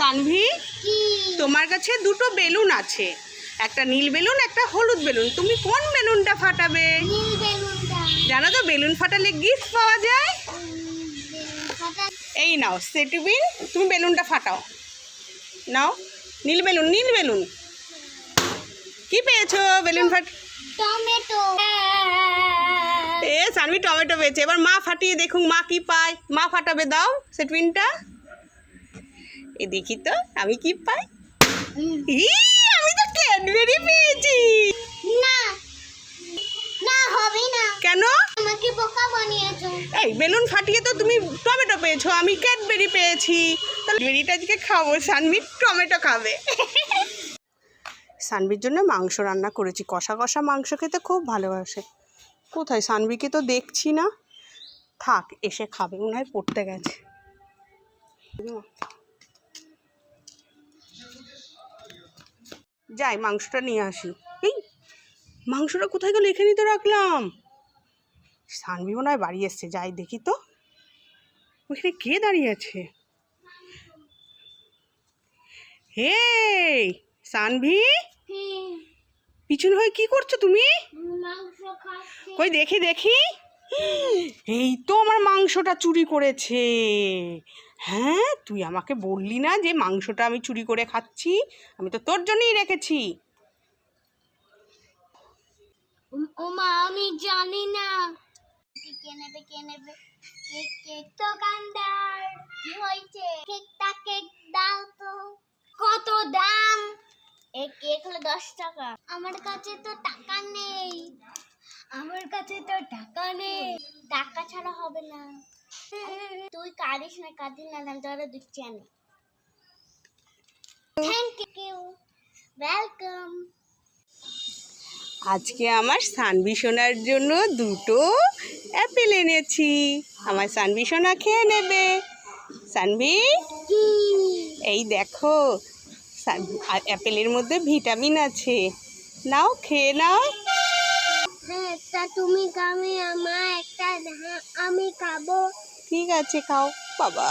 সানভি তোমার কাছে দুটো বেলুন আছে। একটা নীল বেলুন একটা হলুদ বেলুন। তুমি কোন বেলুনটা ফাটাবে? জানো তো বেলুন ফাটালে গিফট পাওয়া যায়? এই নাও সেটুবিন তুমি বেলুনটা ফাটাও। নাও নীল বেলুন নীল বেলুন। কি পেয়েছ বেলুন ফাট টমেটো। এ সানভি টমেটো পেয়েছে। এবার মা ফাটিয়ে দেখুন মা কি পায়? মা ফাটাবে দাও সেটুইনটা এ দেখি তো আমি কি পাই? ই আমি তো ক্যাডবেরি পেয়েছি। না না হবে না। কেন? আমাকে বোকা বানিয়েছো। এই বেলুন ফাটিয়ে তো তুমি টমেটো পেয়েছ আমি ক্যাডবেরি পেয়েছি। তাহলে বেরিটা আজকে খাব সানভি টমেটো খাবে। সানভির জন্য মাংস রান্না করেছি কষা কষা মাংস খেতে খুব ভালোবাসে। কোথায়? সানভিকে তো দেখছি না। থাক এসে খাবে মনে হয় পড়তে গেছে। যাই, মাংসটা নিয়ে আসি। এই, মাংসটা কোথায় গেলো? এখানেই তো রাখলাম। সানভি মনে হয় বাড়ি এসছে, যাই দেখি তো। ওখানে কে দাঁড়িয়ে আছে? হে সানভি? পিছন হয়ে কি করছ তুমি? কই, দেখি দেখি। এই তো আমার মাংসটা চুরি করেছে। হ্যাঁ তুই আমাকে বললি না যে মাংসটা আমি চুরি করে খাচ্ছি? আমি তো তোর জন্যই রেখেছি। ওমা আমি জানি না। কে নেবে কে নেবে? কেক কেক দোকানদার কি হয়েছে? কেকটা কেক দাও তো। কত দাম? এই কেক হলো দশ টাকা। আমার কাছে তো টাকা নেই। আমার কাছে তো টাকা নেই। টাকা ছাড়া হবে না। তুই কাঁদিস না কাঁদিস না আমি তোরা দিচ্ছি আমি থ্যাংক ইউ ওয়েলকাম আজকে আমার সানভি সোনার জন্য দুটো অ্যাপেল এনেছি। আমার সানভি সোনা খেয়ে নেবে। সানভি এই দেখো অ্যাপেলের মধ্যে ভিটামিন আছে। নাও খেয়ে নাও। হ্যাঁ তুমি খাবে আমার একটা হ্যাঁ, আমি খাব। ঠিক আছে খাও বাবা।